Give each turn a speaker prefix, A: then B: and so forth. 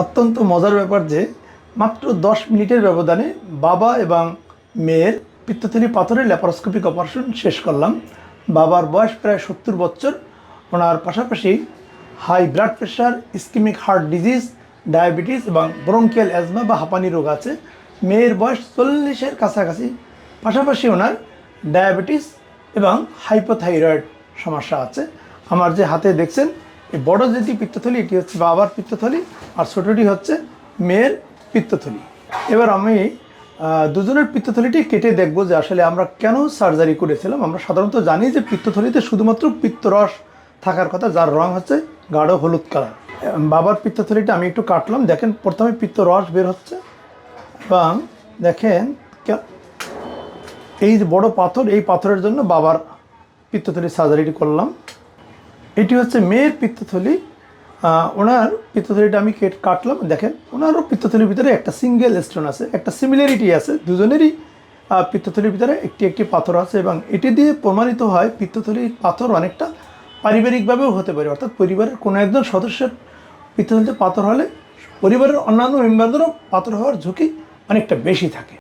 A: অত্যন্ত মজার ব্যাপার যে মাত্র দশ মিনিটের ব্যবধানে বাবা এবং মেয়ের পিত্তথলি পাথরের ল্যাপারোস্কোপিক অপারেশন শেষ করলাম। বাবার বয়স প্রায় সত্তর বছর। ওনার পাশাপাশি high blood pressure ischemic heart disease, diabetes এবং ব্রঙ্কিয়াল অ্যাজমা বা হাঁপানি রোগ আছে। মেয়ের বয়স চল্লিশের কাছাকাছি। পাশাপাশি ওনার ডায়াবেটিস এবং হাইপোথাইরয়েড সমস্যা আছে। আমার যে হাতে দেখছেন এই বড় যেটি পিত্তথলি, এটি হচ্ছে বাবার পিত্তথলি, আর ছোটটি হচ্ছে মেয়ের পিত্তথলি। এবার আমি দুজনের পিত্তথলিটি কেটে দেখব যে আসলে আমরা কেন সার্জারি করেছিলাম। আমরা সাধারণত জানি যে পিত্তথলিতে শুধুমাত্র পিত্তরস থাকার কথা, যার রং হচ্ছে গাঢ় হলুদ কালার। বাবার পিত্তথলিটা আমি একটু কাটলাম। দেখেন, প্রথমে পিত্তরস বের হচ্ছে, এবং দেখেন এই যে বড় পাথর, এই পাথরের জন্য বাবার পিত্তথলি সার্জারিটি করলাম। এটি হচ্ছে মেয়ের পিত্তথলি। ওনার পিত্তথলিটা আমি কেট কাটলাম। দেখেন, ওনারও পিত্তথলির ভিতরে একটা সিঙ্গেল স্টোন আছে, একটা সিমিলারিটি আছে, দুজনেরই পিত্তথলির ভিতরে একটি একটি পাথর আছে এবং এটি দিয়ে প্রমাণিত হয় পিত্তথলির পাথর অনেকটা পারিবারিকভাবেও হতে পারে। অর্থাৎ পরিবারের কোনো একজন সদস্যের পিত্তথলিতে পাথর হলে পরিবারের অন্যান্য মেম্বারদেরও পাথর হওয়ার ঝুঁকি অনেকটা বেশি থাকে।